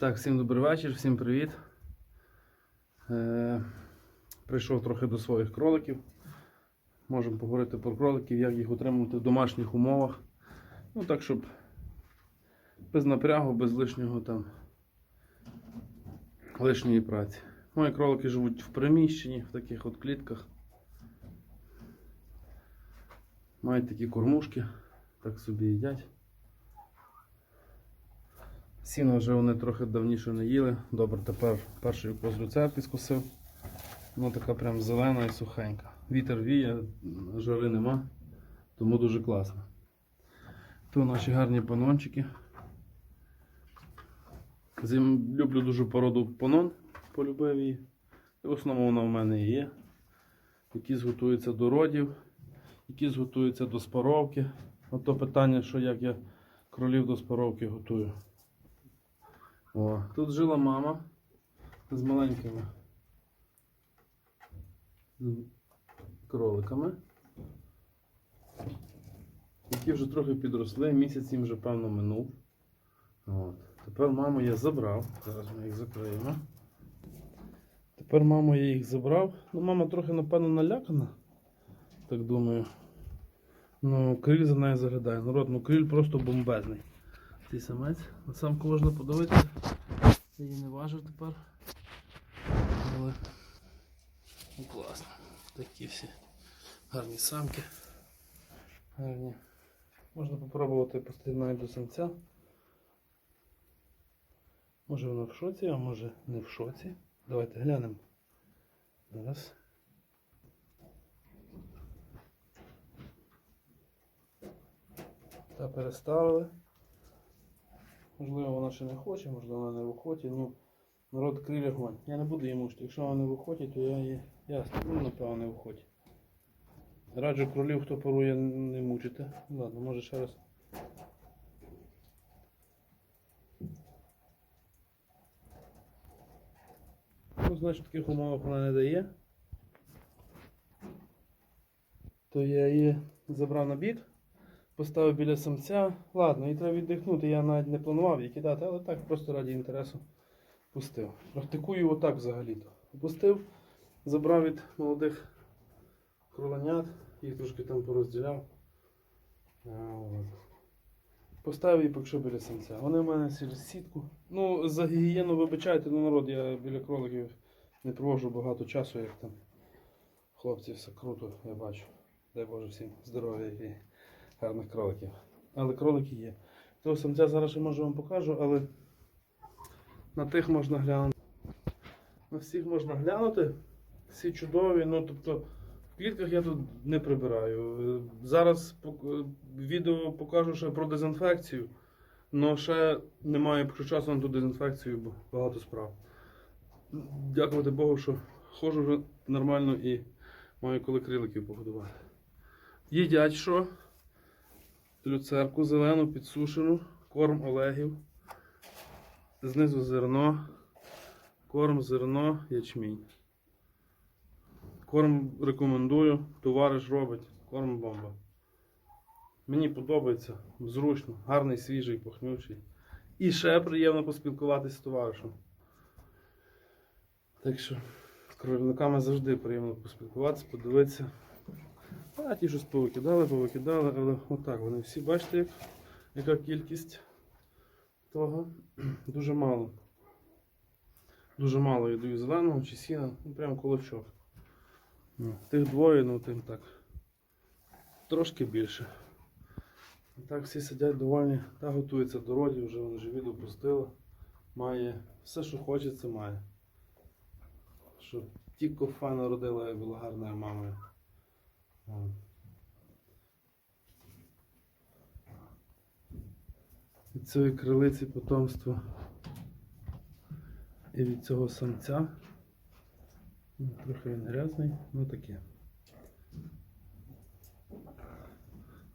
Так, всім добрий вечір, всім привіт. Е, прийшов трохи до своїх кроликів. Можемо поговорити про кроликів, як їх утримувати в домашніх умовах. Ну так, щоб без напрягу, без лишнього там лишньої праці. Мої кролики живуть в приміщенні, в таких от клітках. Мають такі кормушки, так собі їдять. Сіно вже вони трохи давніше не їли. Добре, тепер перший укос люцерки скосив. Вона така прям зелена і сухенька. Вітер віє, жари нема, тому дуже класно. Тут наші гарні панончики. Зим люблю дуже породу панон, полюбив її. І в основному вона в мене і є. Які зготуються до родів, які зготуються до спаровки. Ото питання, що як я кролів до спаровки готую. О, тут жила мама з маленькими кроликами, які вже трохи підросли, місяць їм вже певно минув. От. Тепер маму я забрав. Зараз ми їх закриємо. Тепер маму я їх забрав. Ну, мама трохи, напевно, налякана. Так думаю. Ну, криль за нею заглядає. Народ, ну криль просто бомбезний. Цей самець. На самку можна подивитися. Я її не важив тепер. Але ну, класно. Такі всі гарні самки. Гарні. Можна попробувати навіть до самця. Може вона в шоці, а може не в шоці. Давайте глянемо. Зараз. Та переставили. Можливо, вона ще не хоче, можливо, вона не в охоті. Ну, народ крилля гонь. Я не буду її мучити. Якщо вона не в то я її. Ясно, ну, напевно, не в. Раджу кролів, хто порує, не мучити. Ладно, може ще раз. Ну, значить, таких умовах вона не дає. То я її забрав на бік поставив біля самця. Ладно, їй треба віддихнути. Я навіть не планував її кидати, але так просто раді інтересу пустив. Практикую отак взагалі-то. Пустив, забрав від молодих кроленят, їх трошки там порозділяв. Поставив її поки біля самця. Вони в мене через сітку. Ну, за гігієну вибачайте, ну народ, я біля кроликів не проводжу багато часу, як там. Хлопці, все круто, я бачу. Дай Боже всім здоров'я і гарних кроликів. Але кролики є. Того самця зараз ще може вам покажу, але на тих можна глянути. На всіх можна глянути. Всі чудові. Ну, тобто, в клітках я тут не прибираю. Зараз відео покажу ще про дезінфекцію. але ще немає часу на ту дезінфекцію, бо багато справ. Дякувати Богу, що ходжу вже нормально і маю коли криликів погодувати. Їдять що? Люцерку зелену підсушену, корм Олегів, знизу зерно, корм зерно, ячмінь. Корм рекомендую, товариш робить, корм бомба. Мені подобається, зручно, гарний, свіжий, пахнючий. І ще приємно поспілкуватися з товаришем. Так що з кровівниками завжди приємно поспілкуватися, подивитися. А ті щось повикидали, повикидали, але отак вони всі бачите, як, яка кількість того. Дуже мало. Дуже мало я даю зеленого чи сіна, ну прям колочок. Ну, тих двоє, ну тим так. Трошки більше. Так всі сидять довольні та готуються до родів, вже вони живі допустили. Має все, що хочеться, має. Щоб тільки файно родила, як була гарною мамою. Від цієї крилиці потомство і від цього самця. Ну, Трохи він грязний, ну таке.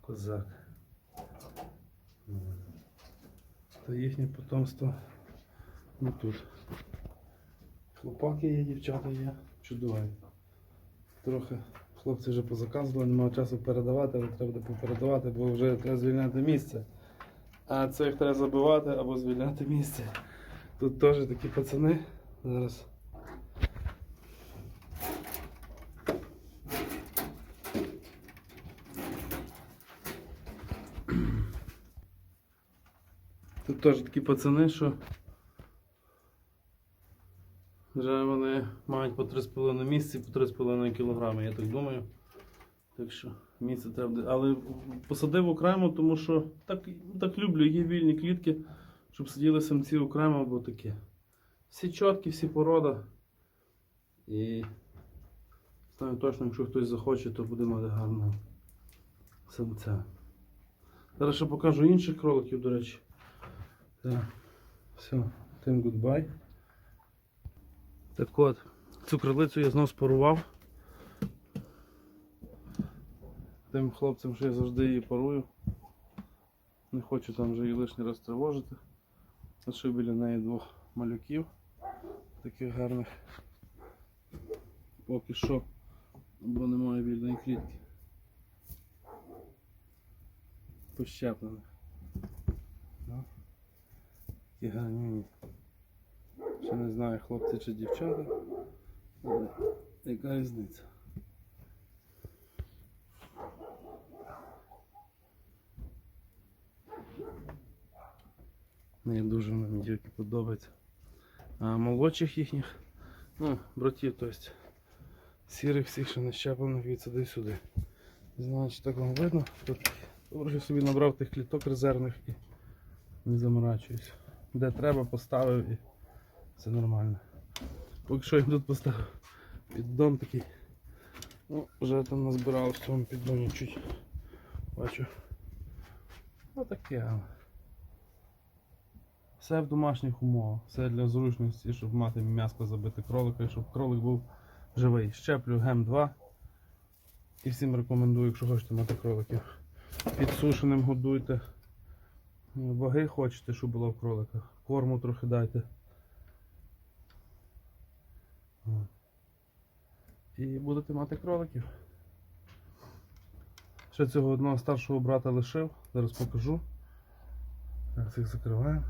Козак. То їхнє потомство ну тут. Хлопаки є, дівчата є, чудові. Трохи хлопці вже позаказували, немає часу передавати, але треба буде попередавати, бо вже треба звільняти місце. А цих треба забивати або звільняти місце. Тут теж такі пацани. Зараз. Тут теж такі пацани, що вже вони мають по 3,5 місяці, по 3,5 кілограми, я так думаю. Так що місце треба. Але посадив окремо, тому що так, так люблю, є вільні клітки, щоб сиділи самці окремо або таке. Всі чіткі, всі порода. І знаю точно, якщо хтось захоче, то буде мати гарного самця. Зараз ще покажу інших кроликів, до речі. Так. Все, тим гудбай. Так от, цю крилицю я знов спарував. Тим хлопцям, що я завжди її парую. Не хочу там вже її лишній раз тривожити. Лишив біля неї двох малюків. Таких гарних. Поки що, бо немає вільної клітки. Пощеплених. Ну, Такі гарні. Ще не знаю, хлопці чи дівчата. Але яка різниця? Мені дуже мені дівки подобаються. А молодших їхніх, ну, братів, то есть, сірих всіх, що не щеплених від сюди сюди. Не знаю, чи так вам видно. Тут собі набрав тих кліток резервних і не заморачуюсь. Де треба, поставив і все нормально. Поки що я тут поставив піддон такий. Ну, вже там назбирав в цьому піддоні чуть. Бачу. Ну таке. Все в домашніх умовах, все для зручності, щоб мати м'яско забити кролика, і щоб кролик був живий. Щеплю гем 2. І всім рекомендую, якщо хочете мати кроликів. Підсушеним годуйте. Ваги хочете, щоб було в кроликах. Корму трохи дайте. І будете мати кроликів. Ще цього одного старшого брата лишив, зараз покажу. Так, цих закриваємо.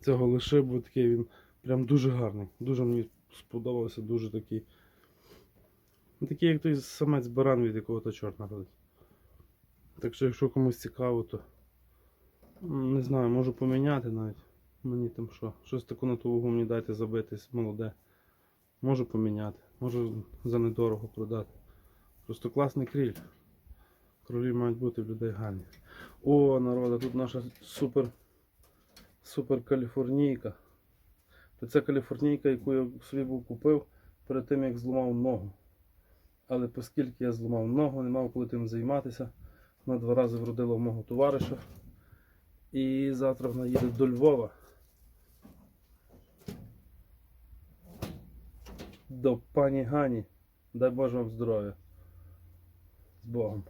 Цього лишив, бо такий він прям дуже гарний. Дуже мені сподобався, дуже такий. Ну, Такий, як той самець баран, від якого то чорт народить. Так що, якщо комусь цікаво, то не знаю, можу поміняти навіть. Мені там що, щось таку на ту вагу мені дайте забитись, молоде. Можу поміняти, можу за недорого продати. Просто класний кріль. Кролі мають бути в людей гарні. О, народа, тут наша супер супер каліфорнійка. Це каліфорнійка, яку я собі був купив перед тим, як зламав ногу. Але оскільки я зламав ногу, не мав коли тим займатися. Вона два рази вродила мого товариша. І завтра вона їде до Львова. До пані Гані. Дай Боже вам здоров'я. З Богом.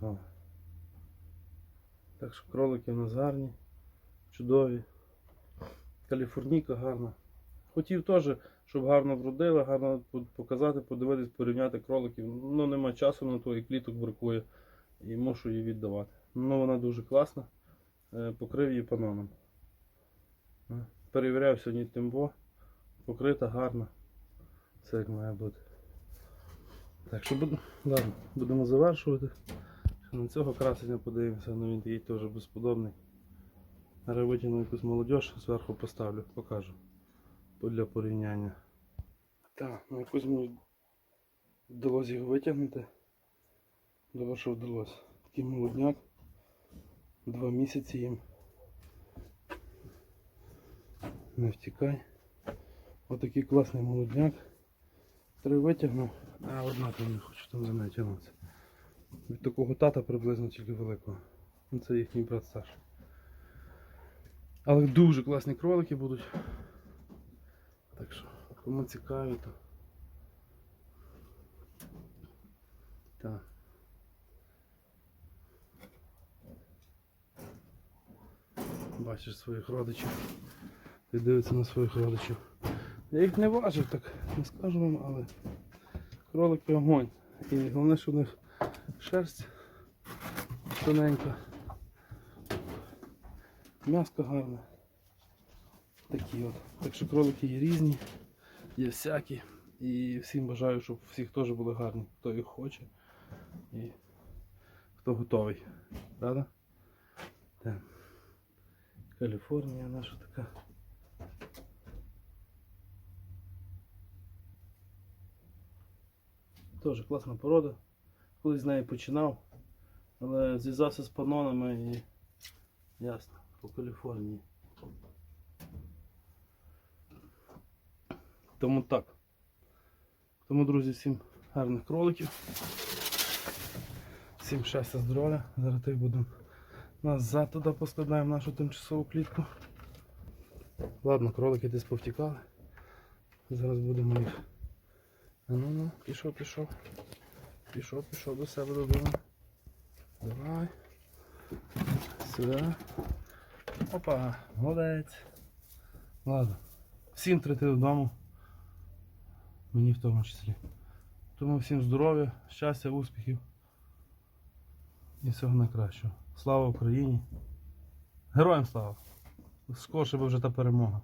О. Так що кролики в нас гарні, чудові. Каліфорнійка гарна. Хотів теж, щоб гарно вродила, гарно показати, подивитись, порівняти кроликів. Ну нема часу на то і кліток бракує. І мушу її віддавати. Ну вона дуже класна. Е, Покрив її паноном. Е, Перевіряв сьогодні тимбо. Покрита гарна. Все як має бути. Так що буд- ладно, будемо завершувати. На цього красення подивимося, ну він такий теж безподобний. Зараз витягну якусь молодіж, зверху поставлю, покажу. Для порівняння. Так, ну якось мені вдалося його витягнути. Добре, що вдалося. Такий молодняк. Два місяці їм. Не втікай. Отакий класний молодняк. Три витягнув, а одна там не хочу там за нею тягнутися. Від такого тата приблизно тільки великого. Ну, Це їхній брат Саша. Але дуже класні кролики будуть. Так що, кому цікаві, то. Так. Бачиш своїх родичів. Ти дивиться на своїх родичів. Я їх не важив, так не скажу вам, але кролики огонь. І головне, що в них шерсть тоненька. М'яско гарне. Такі от. Так що кролики є різні, є всякі. І всім бажаю, щоб всіх теж були гарні, хто їх хоче і хто готовий. Правда? Так. Каліфорнія наша така. Теж класна порода. Колись з нею починав, але зв'язався з панонами і ясно, по Каліфорнії. Тому так. Тому, друзі, всім гарних кроликів. Всім щастя, здоров'я. Зараз тих будемо назад туди поскладаємо нашу тимчасову клітку. Ладно, кролики десь повтікали. Зараз будемо їх. Ну ну, пішов, пішов. Пішов, пішов до себе додому. Давай. Сюди. Опа, молодець. Ладно. Всім трити додому. Мені в тому числі. Тому всім здоров'я, щастя, успіхів і всього найкращого. Слава Україні! Героям слава! Скорше би вже та перемога.